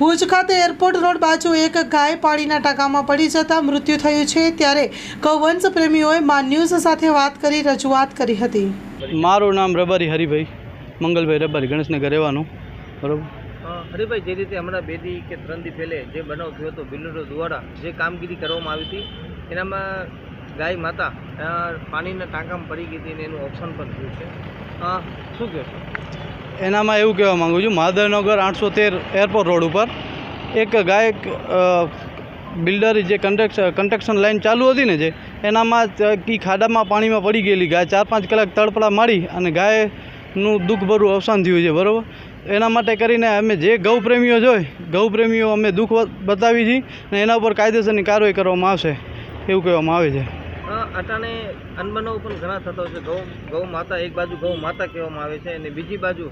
ભુજ ખાતે airport road બાજુ એક ગાય પાણીના ટાંકામાં પડી જતા મૃત્યુ થયું છે ત્યારે ગૌવંશ પ્રેમીઓએ મા ન્યૂઝ સાથે વાત કરી રજૂઆત કરી હતી. મારું નામ રબારી હરિભાઈ મંગલભાઈ રબારી ગણેશનગર રહેવાનું બરાબર? હરિભાઈ જે રીતે હમણાં બે દી કે ત્રણ દી પહેલે જે બનાવ થયો હતો બિલ્ડરો દ્વારા જે કામગીરી કરવામાં આવી હતી એનામાં ગાય માતા પાણીના ટાંકામાં પડી ગઈ હતી અને એનું ઓપ્શન પણ થયું છે. શું કહેશો? એનામાં એવું કહેવા માગું છું, મહાદેવનગર આઠસો તેર એરપોર્ટ રોડ ઉપર એક ગાયક બિલ્ડર જે કન્સ્ટ્રક્શન કન્સ્ટ્રક્શન લાઈન ચાલુ હતી ને જે, એનામાં કી ખાડામાં પાણીમાં પડી ગયેલી ગાય, ચાર પાંચ કલાક તડપડા મારી અને ગાયનું દુઃખભરું અવસાન થયું છે, બરાબર? એના માટે કરીને અમે જે ગૌ પ્રેમીઓ જોઈ ગૌ પ્રેમીઓ અમે દુઃખ બતાવી છીએ અને એના ઉપર કાયદેસરની કાર્યવાહી કરવામાં આવશે, એવું કહેવામાં આવે છે. અટાણે અનબનાવ પણ ઘણા થતો છે. ગૌ ગૌ માતા એક બાજુ ગૌ માતા કહેવામાં આવે છે અને બીજી બાજુ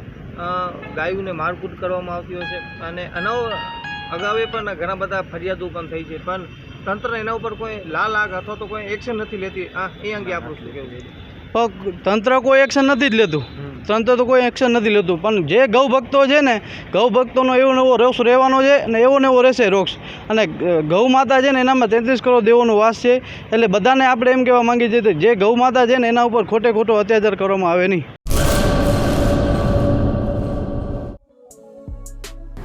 ગાયુને મારકૂટ કરવામાં આવતી હોય છે. અને અનાવ અગાઉએ પણ ઘણા બધા ફરિયાદો પણ થઈ છે. પણ તંત્ર એના ઉપર કોઈ લાલ આગ અથવા તો કોઈ એક્શન નથી લેતી. આ, એ અંગે આપણું શું કહેવું છે? તંત્ર કોઈ એક્શન નથી જ લેતું. તંત્ર તો કોઈ એક્શન નથી લેતું, પણ જે ગૌ ભક્તો છે ને ગૌ ભક્તોનો એવો નવો રોષ રહેવાનો છે અને એવો ને એવો રહેશે રોક્ષ અને ગૌ માતા છે ને એનામાં તેત્રીસ કરોડ દેવોનો વાસ છે, એટલે બધાને આપણે એમ કહેવા માંગીએ છીએ કે જે ગૌ માતા છે ને એના ઉપર ખોટે ખોટો અત્યાચાર કરવામાં આવે નહીં.